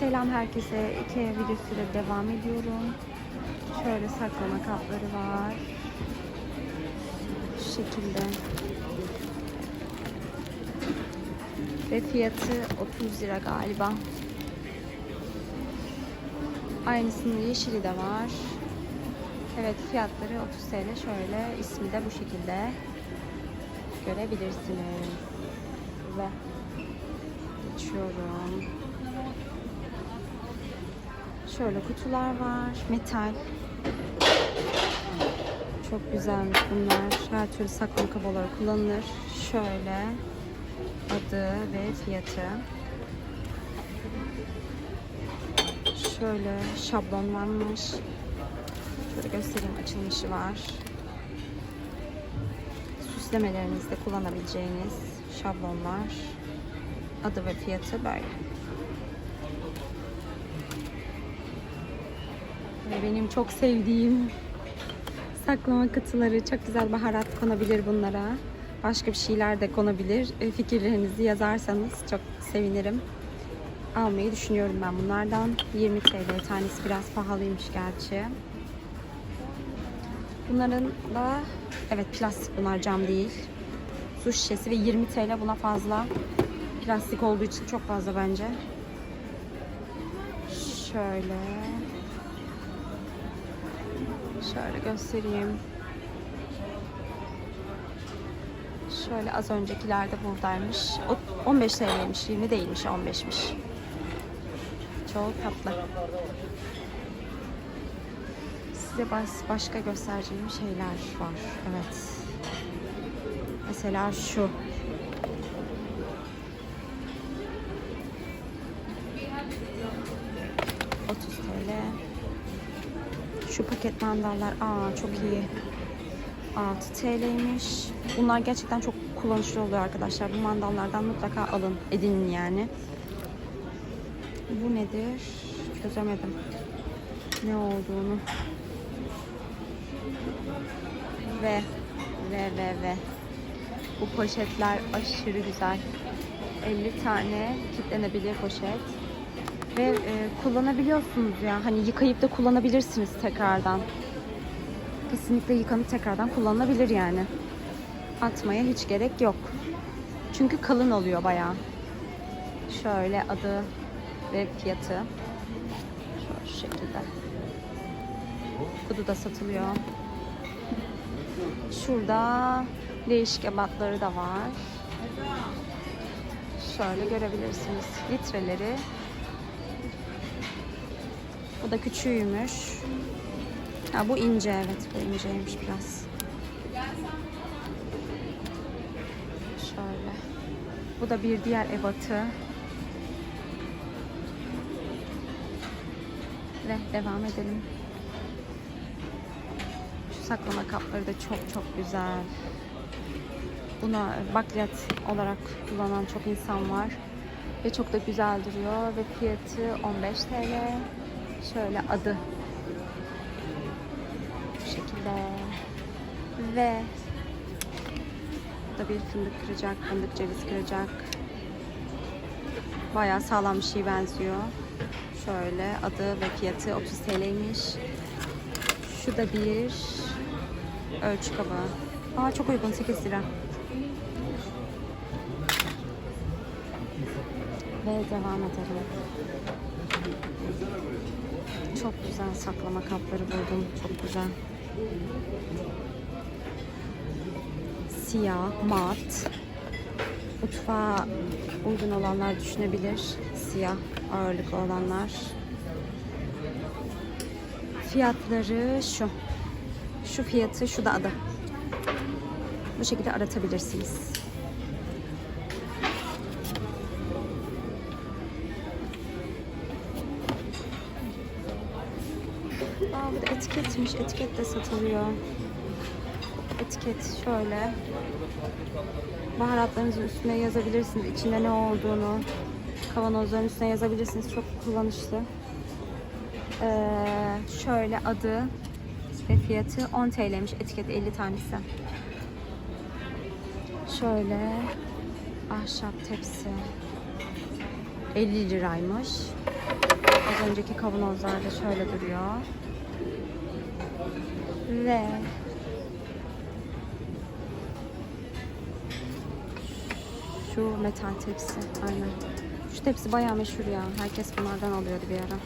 Selam herkese. Ikea videosuyla devam ediyorum. Şöyle saklama kapları var. Şu şekilde. Ve fiyatı 30 lira galiba. Aynısının yeşili de var. Evet fiyatları 30 TL. Şöyle ismi de bu şekilde görebilirsiniz. Ve geçiyorum. Şöyle kutular var. Metal. Çok güzelmiş bunlar. Her türlü saklama kabı olarak kullanılır. Şöyle adı ve fiyatı. Şöyle şablon varmış. Şöyle göstereyim açılmışı var. Süslemelerinizde kullanabileceğiniz şablonlar. Adı ve fiyatı böyle. Ve benim çok sevdiğim saklama kutuları. Çok güzel baharat konabilir bunlara. Başka bir şeyler de konabilir. E, Fikirlerinizi yazarsanız çok sevinirim. Almayı düşünüyorum ben bunlardan. 20 TL tanesi biraz pahalıymış gerçi. Bunların da evet plastik bunlar cam değil. Su şişesi ve 20 TL buna fazla. Plastik olduğu için çok fazla bence. Şöyle. Şöyle göstereyim. Şöyle az öncekiler de buradaymış. O 15 TL'ymiş, 20 değilmiş, 15'miş. Çok tatlı. Size baş- başka göstereceğim şeyler var. Evet. Mesela şu. Şu paket mandallar, aa çok iyi. 6 TL'ymiş. Bunlar gerçekten çok kullanışlı oluyor arkadaşlar. Bu mandallardan mutlaka alın, edinin yani. Bu nedir? Çözemedim. Ne olduğunu. Ve ve ve ve bu poşetler aşırı güzel. 50 tane kilitlenebilir poşet. Ve e, kullanabiliyorsunuz ya. Hani yıkayıp da kullanabilirsiniz tekrardan. Kesinlikle yıkanıp tekrardan kullanılabilir yani. Atmaya hiç gerek yok. Çünkü kalın oluyor bayağı. Şöyle adı ve fiyatı. Şu şekilde. Kudu da satılıyor. Şurada değişik ebatları da var. Şöyle görebilirsiniz. Litreleri. Bu da küçüğüymüş. Ha, bu ince evet. Bu inceymiş biraz. Şöyle. Bu da bir diğer ebatı. Ve devam edelim. Şu saklama kapları da çok çok güzel. Buna bakliyat olarak kullanan çok insan var. Ve çok da güzel duruyor. Ve fiyatı 15 TL. Şöyle adı. Bu şekilde. Ve da bir fındık kıracak, fındık ceviz kıracak. Bayağı sağlam bir şey benziyor. Şöyle adı ve fiyatı 30 TL'ymiş. Şu da bir ölçü kabı. Aa çok uygun 8 lira. Ve devam edelim. Çok güzel saklama kapları buldum. Çok güzel. Siyah, mat. Mutfağa uygun olanlar düşünebilir. Siyah ağırlıklı olanlar. Fiyatları şu. Şu fiyatı, şu da adı. Bu şekilde aratabilirsiniz. Aa, bu da etiketmiş. Etiket de satılıyor. Etiket şöyle. Baharatlarınızın üstüne yazabilirsiniz. içinde ne olduğunu. Kavanozların üstüne yazabilirsiniz. Çok kullanışlı. Ee, şöyle adı ve fiyatı 10 TL'miş. Etiket 50 tanesi. Şöyle ahşap tepsi 50 liraymış. Az önceki kavanozlar da şöyle duruyor. Ve şu metal tepsi. Aynen. Şu tepsi bayağı meşhur ya. Herkes bunlardan alıyordu bir ara.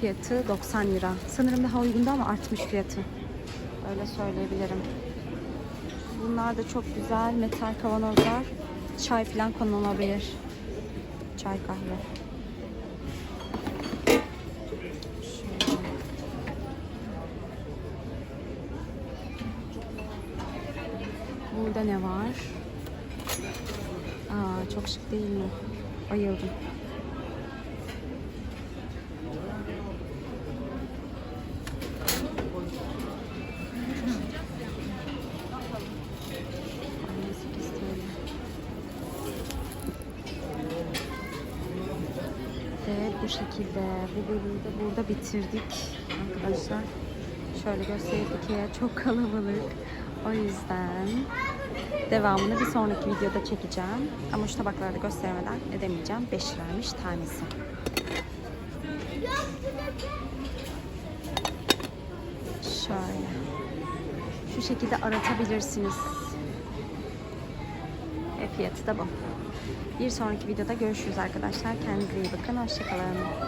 Fiyatı 90 lira. Sanırım daha uygundu ama artmış fiyatı. Öyle söyleyebilirim. Bunlar da çok güzel metal kavanozlar. Çay falan konulabilir. Çay kahve. Şöyle. Burada ne var? Aa, çok şık değil mi? Bayıldım. Ay, 8 TL. Ve bu şekilde bu bölümü de burada bitirdik arkadaşlar. Şöyle göstereyim Ikea çok kalabalık. O yüzden devamını bir sonraki videoda çekeceğim. Ama şu tabakları da göstermeden edemeyeceğim. 5 liraymış tanesi. Şöyle. Şu şekilde aratabilirsiniz. Ve fiyatı da bu. Bir sonraki videoda görüşürüz arkadaşlar. Kendinize iyi bakın. Hoşçakalın.